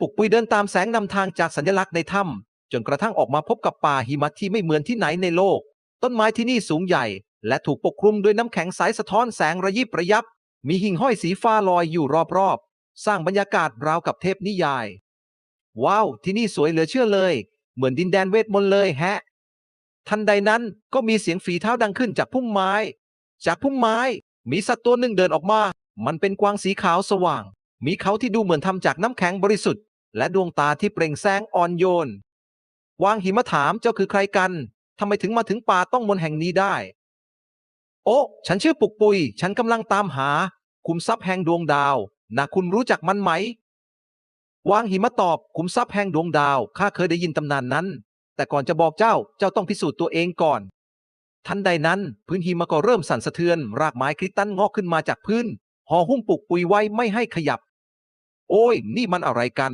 ปุกปุยเดินตามแสงนำทางจากสัญลักษณ์ในถ้ำจนกระทั่งออกมาพบกับป่าหิมะที่ไม่เหมือนที่ไหนในโลก ต้นไม้ที่นี่สูงใหญ่ และถูกปกคลุมด้วยน้ำแข็งใสสะท้อนแสงระยิบระยับ มีหิ่งห้อยสีฟ้าลอยอยู่รอบๆ สร้างบรรยากาศราวกับเทพนิยาย ว้าว ที่นี่สวยเหลือเชื่อเลย เหมือนดินแดนเวทมนต์เลยแฮะ ทันใดนั้นก็มีเสียงฝีเท้าดังขึ้นจากพุ่มไม้ จากพุ่มไม้มีสัตว์ตัวหนึ่งเดินออกมา มันเป็นกวางสีขาวสว่าง มีเขาที่ดูเหมือนทำจากน้ำแข็งบริสุทธิ์ และดวงตาที่เปล่งแสงอ่อนโยน วางหิมะถามเจ้าคือใครกันทำไมถึงมาถึงป่าต้องมนแห่งนี้ได้ โอ้ฉันชื่อปุกปุย ฉันกำลังตามหา คุมทรัพย์แห่งดวงดาวนะคุณรู้จักมันไหม วางหิมะตอบคุมทรัพย์แห่งดวงดาวข้าเคยได้ยินตำนานนั้น แต่ก่อนจะบอกเจ้าเจ้าต้องพิสูจน์ตัวเองก่อน ทันใดนั้นพื้นหิมะก็เริ่มสั่นสะเทือน รากไม้คริสตัลงอกขึ้นมาจากพื้นห่อหุ้มปุกปุยไว้ไม่ให้ขยับ โอ้ย นี่มันอะไรกัน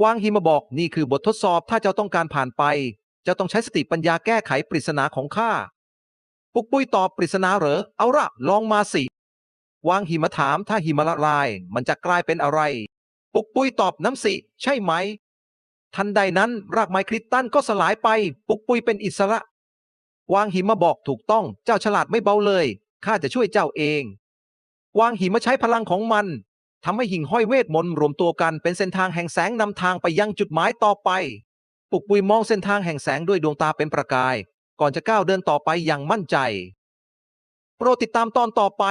กวางหิมะบอกนี่คือบททดสอบถ้าเจ้าต้องการผ่านไป เจ้าต้องใช้สติปัญญาแก้ไขปริศนาของข้า ปุกปุยตอบปริศนาเหรอ เอาละลองมาสิ วางหิมะถามถ้าหิมะละลาย มันจะกลายเป็นอะไร ปุกปุยตอบน้ำสิ ใช่ไหม ทันใดนั้นรากไม้คริสตัลก็สลายไป ปุกปุยเป็นอิสระ วางหิมะบอกถูกต้อง เจ้าฉลาดไม่เบาเลย ข้าจะช่วยเจ้าเอง วางหิมะใช้พลังของมัน ทำให้หิ่งห้อยเวทมนต์รวมตัวกันเป็นเส้นทางแห่งแสงนำทางไปยังจุดหมายต่อไป ปุกปุยมองเส้นทางแห่งแสงด้วยดวงตาเป็นประกาย ก่อนจะก้าวเดินต่อไปอย่างมั่นใจ โปรดติดตามตอนต่อไป